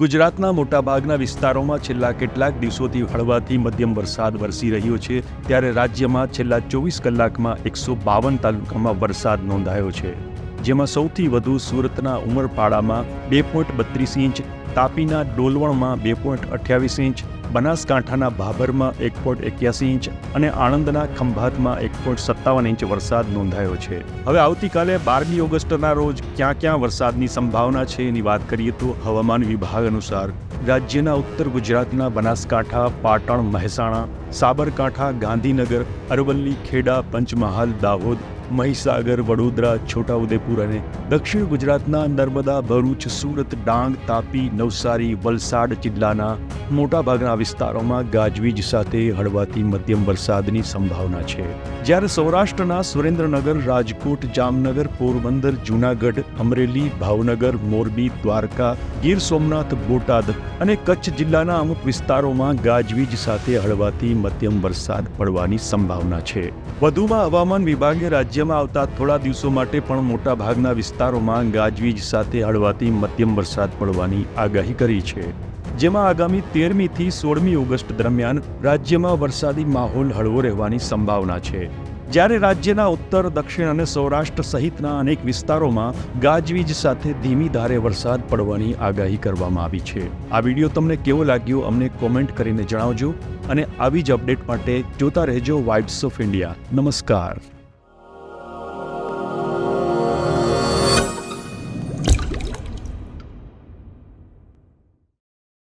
ગુજરાતના મોટાભાગના વિસ્તારોમાં છેલ્લા કેટલાક દિવસોથી હળવાથી મધ્યમ વરસાદ વરસી રહ્યો છે, ત્યારે રાજ્યમાં છેલ્લા ચોવીસ કલાકમાં એકસો બાવન તાલુકામાં વરસાદ નોંધાયો છે, જેમાં સૌથી વધુ સુરતના ઉમરપાડામાં બે પોઈન્ટ બત્રીસ ઇંચ, તાપીના ડોલવણમાં બે પોઈન્ટ અઠ્યાવીસ ઇંચ બનાસકાંઠાના ભાભરમાં એક પોઈન્ટ એક્યાસી ઇંચ અને આણંદના ખંભાતમાં એક પોઈન્ટ સત્તાવન ઇંચ વરસાદ નોંધાયો છે. હવે આવતીકાલે બારમી ઓગસ્ટના રોજ ક્યાં ક્યાં વરસાદની સંભાવના છે એની વાત કરીએ તો હવામાન વિભાગ અનુસાર રાજ્યના ઉત્તર ગુજરાતના બનાસકાંઠા, પાટણ, મહેસાણા, સાબરકાંઠા, ગાંધીનગર, અરવલ્લી, ખેડા, પંચમહાલ, દાહોદ, મહીસાગર, વડોદરા, છોટાઉદેપુર અને દક્ષિણ ગુજરાતના નર્મદા, ભરૂચ, સુરત, ડાંગ, તાપી, નવસારી, વલસાડ જિલ્લાના મોટાભાગના વિસ્તારોમાં ગાજવીજ સાથે હળવાથી મધ્યમ વરસાદની સંભાવના છે. જ્યારે સૌરાષ્ટ્રના સુરેન્દ્રનગર, રાજકોટ, જામનગર, પોરબંદર, જૂનાગઢ, અમરેલી, ભાવનગર, મોરબી, દ્વારકા, ગીર સોમનાથ, બોટાદ અને કચ્છ જિલ્લાના અમુક વિસ્તારોમાં ગાજવીજ સાથે હળવાથી મધ્યમ વરસાદ પડવાની સંભાવના છે. વધુમાં હવામાન વિભાગે રાજ્યમાં આવતા થોડા દિવસો માટે પણ મોટાભાગના વિસ્તારોમાં ગાજવીજ સાથે હળવાથી મધ્યમ વરસાદ પડવાની આગાહી કરી છે. જેમાં આગામી તેરમીથી સોળમી ઓગસ્ટ દરમિયાન રાજ્યમાં વરસાદી માહોલ હળવો રહેવાની સંભાવના છે. જ્યારે રાજ્યના ઉત્તર, દક્ષિણ અને સૌરાષ્ટ્ર સહિતના અનેક વિસ્તારોમાં ગાજવીજ સાથે ધીમી ધારે વરસાદ પડવાની આગાહી કરવામાં આવી છે. આ વીડિયો તમને કેવો લાગ્યો અમને કોમેન્ટ કરીને જણાવજો અને આવી જ અપડેટ માટે જોતા રહેજો વાઇબ્સ ઓફ ઇન્ડિયા નમસ્કાર.